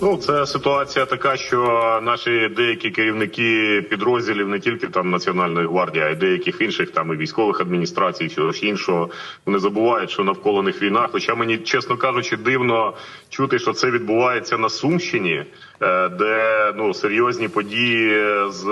Ну, це ситуація така, що наші деякі керівники підрозділів не тільки там Національної гвардії, а й деяких інших там і військових адміністрацій, і ж іншого, вони забувають, що навколо них війна. Хоча мені, чесно кажучи, дивно чути, що це відбувається на Сумщині, е, де ну серйозні події з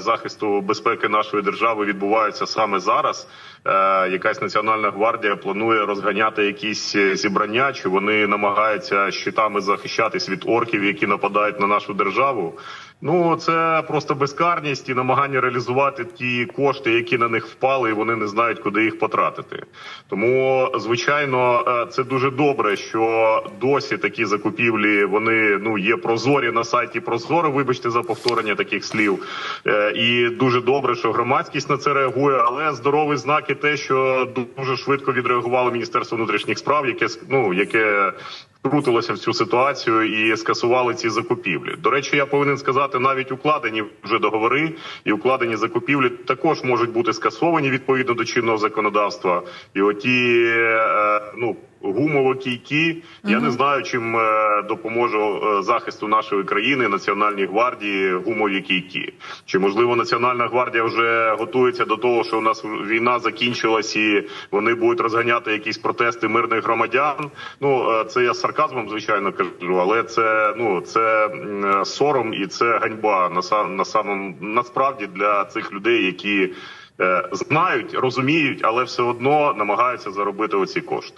захисту безпеки нашої держави відбуваються саме зараз. Е, Якась національна гвардія планує розганяти якісь е, зібрання, чи вони намагаються щитами захищатись від орків, які нападають на нашу державу. Ну це просто безкарність і намагання реалізувати ті кошти, які на них впали, і вони не знають, куди їх потратити. Тому, звичайно, е, це дуже добре, що досі такі закупівлі вони ну є прозорі на сайті Прозоро. Вибачте за повторення таких слів. І дуже добре, що громадськість на це реагує. Але здоровий знак і те, що дуже швидко відреагувало Міністерство внутрішніх справ, яке ну яке втрутилося в цю ситуацію і скасували ці закупівлі. До речі, я повинен сказати, навіть укладені вже договори і укладені закупівлі також можуть бути скасовані відповідно до чинного законодавства. І оті е, ну гумово кійки. Я не знаю, чим е, допоможе е, захисту нашої країни Національній гвардії гумові кійки. Чи можливо Національна гвардія вже готується до того, що у нас війна закінчилась і вони будуть розганяти якісь протести мирних громадян? Ну е, це я з сарказмом, звичайно кажу, але це ну це сором і це ганьба на са- на самом насправді для цих людей, які знають, розуміють, але все одно намагаються заробити оці кошти.